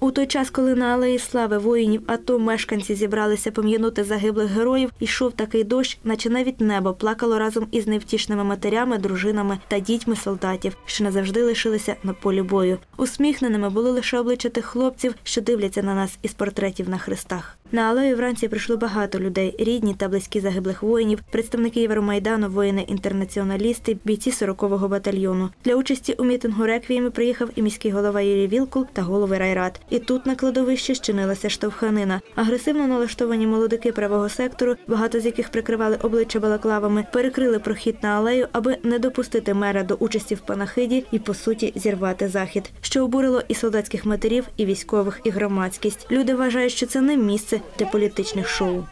У той час, коли на алеї слави воїнів АТО мешканці зібралися пом'янути загиблих героїв, йшов такий дощ, наче навіть небо плакало разом із невтішними матерями, дружинами та дітьми солдатів, що назавжди лишилися на полі бою. Усміхненими були лише обличчя тих хлопців, що дивляться на нас із портретів на хрестах. На алею вранці прийшло багато людей, рідні та близькі загиблих воїнів, представники Євромайдану, воїни-інтернаціоналісти, бійці 40-го батальйону. Для участі у мітингу реквієми приїхав і міський голова Юрій Вілкул та голови райрад. І тут на кладовищі щинилася штовханина. Агресивно налаштовані молодики правого сектору, багато з яких прикривали обличчя балаклавами, перекрили прохід на алею, аби не допустити мера до участі в панахиді і по суті зірвати захід, що обурило і солдатських матерів, і військових, і громадськість. Люди вважають, що це не місце для політичних шоу.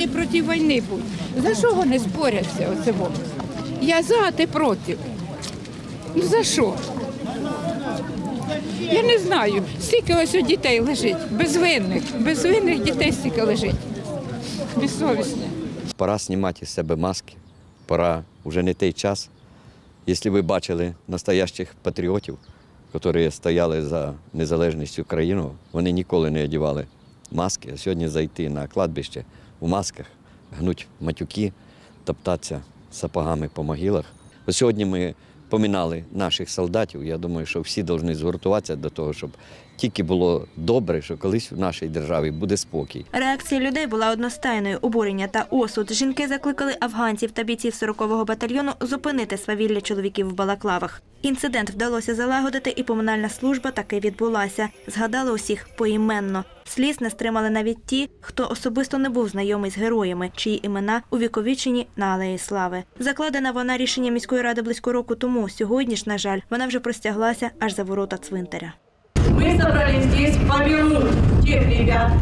Повинні проти війни бути. За що вони споряться оцього? Я за, а ти проти. Ну за що? Я не знаю. Скільки ось у дітей лежить, безвинних, безвинних дітей стільки лежить. Безсовісне. Пора знімати з себе маски. Пора вже не той час. Якщо ви бачили настоящих патріотів, які стояли за незалежність України, вони ніколи не одягали маски. А сьогодні зайти на кладбище у масках, гнуть матюки, топтатися сапогами по могилах. Ось сьогодні ми помінали наших солдатів. Я думаю, що всі повинні згуртуватися до того, щоб тільки було добре, що колись в нашій державі буде спокій. Реакція людей була одностайною. Обурення та осуд. Жінки закликали афганців та бійців 40-го батальйону зупинити свавілля чоловіків в балаклавах. Інцидент вдалося залагодити, і поминальна служба таки відбулася. Згадали усіх поіменно. Сліз не стримали навіть ті, хто особисто не був знайомий з героями, чиї імена увіковічені на алеї слави. Закладена вона рішення міської ради близько року тому. Сьогодні ж, на жаль, вона вже простяглася аж за ворота цвинтаря. Мы собрались здесь помянуть тех ребят,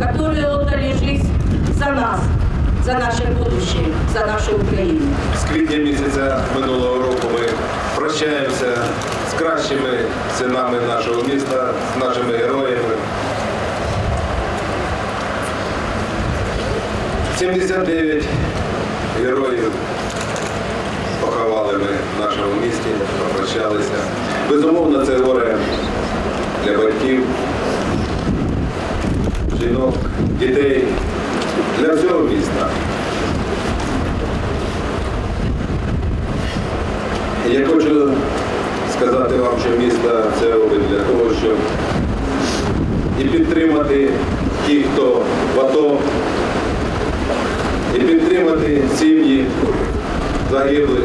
которые отдали жизнь за нас, за наше будущее, за нашу Украину. З квітня місяця минулого року ми прощаємося з кращими синами нашого міста, з нашими героями. 79 героїв поховали ми в нашому місті, попрощалися. Безумовно, це горе для батьків, жінок, дітей, для всього міста. Я хочу сказати вам, що місто це робить для того, щоб і підтримати тих, хто в АТО, і підтримати сім'ї загиблих,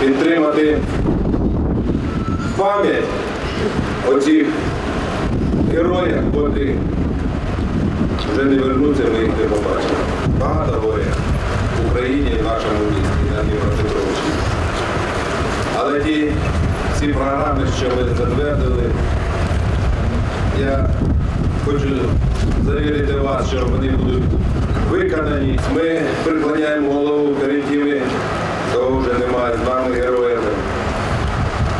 підтримати пам'ять оцих героїв, котрі вже не вернуться, ми їх не побачимо. Багато горя в Україні і в нашому місті, на Дніпропетровщині. Але ті всі програми, що ви затвердили, я хочу завірити вас, що вони будуть виконані. Ми приклоняємо голову перед тими, кого вже немає з героями.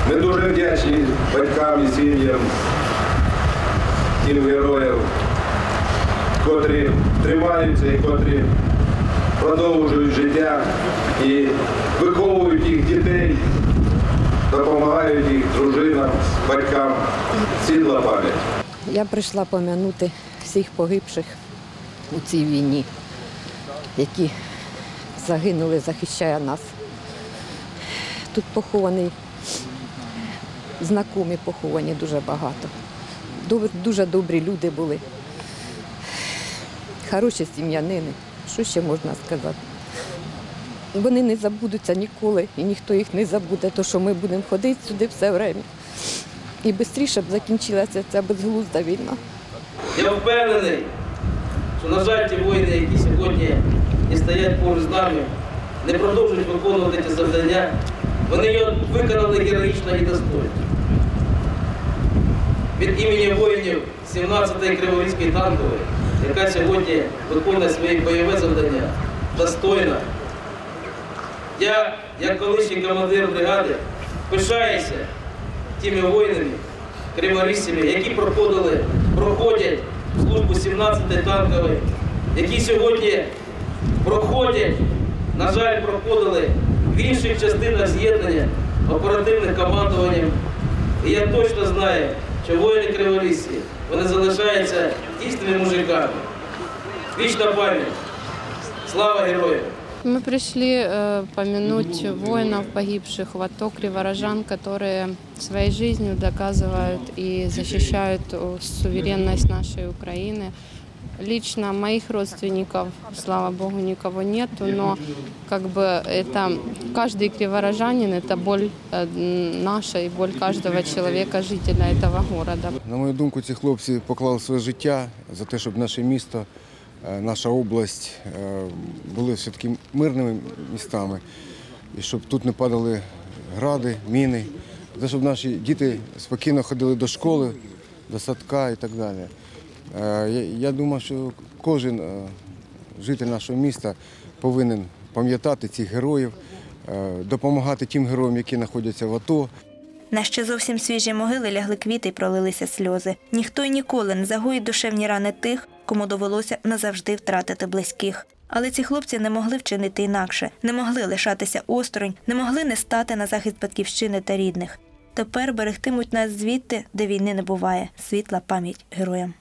Ми дуже вдячні батькам і сім'ям тим героїв, котрі тримаються і котрі продовжують життя і виховують їх дітей, допомагають їх дружинам, батькам. Світла пам'ять. Я прийшла пом'янути всіх погибших у цій війні, які загинули, захищає нас. Тут поховані, знакомі поховані дуже багато. Дуже добрі люди були. Хороші сім'янини. Що ще можна сказати? Вони не забудуться ніколи, і ніхто їх не забуде, то що ми будемо ходити сюди все время. І швидше б закінчилася ця безглузда війна. Я впевнений, що, на жаль, ті воїни, які сьогодні і стоять поруч з нами, не продовжують виконувати ті завдання. Вони його виконали героїчно і достойно. Від імені воїнів 17-ї Криворізької танкової, яка сьогодні виконує свої бойове завдання достойно. Я, як колишній командир бригади, пишаюся тими воїнами, криворізцями, які проходили, проходять службу 17-ї танкової, які сьогодні проходять, на жаль, проходили в інших частинах з'єднання оперативним командуванням. І я точно знаю, що воїни криворізці, вони залишаються дійсними мужиками. Вічна пам'ять. Слава героям! Мы пришли э, помянуть воинов, погибших в АТО, криворожан, которые своей жизнью доказывают и защищают э, суверенность нашей Украины. Лично моих родственников, слава богу, никого нету, но как бы это каждый криворожанин, это боль э, наша и боль каждого человека, жителя этого города. На мою думку, ці хлопці поклали своє життя за те, щоб наше місто, е, наша область е, були все-таки мирними містами, і щоб тут не падали гради, міни, за те, щоб наші діти спокійно ходили до школи, до садка і так далі. Е, Я, думаю, що кожен е, житель нашого міста повинен пам'ятати цих героїв, е, допомагати тим героям, які знаходяться в АТО, На ще зовсім свіжі могили лягли квіти й пролилися сльози. Ніхто й ніколи не загоїть душевні рани тих, кому довелося назавжди втратити близьких. Але ці хлопці не могли вчинити інакше, не могли лишатися осторонь, не могли не стати на захист батьківщини та рідних. Тепер берегтимуть нас звідти, де війни не буває. Світла пам'ять героям.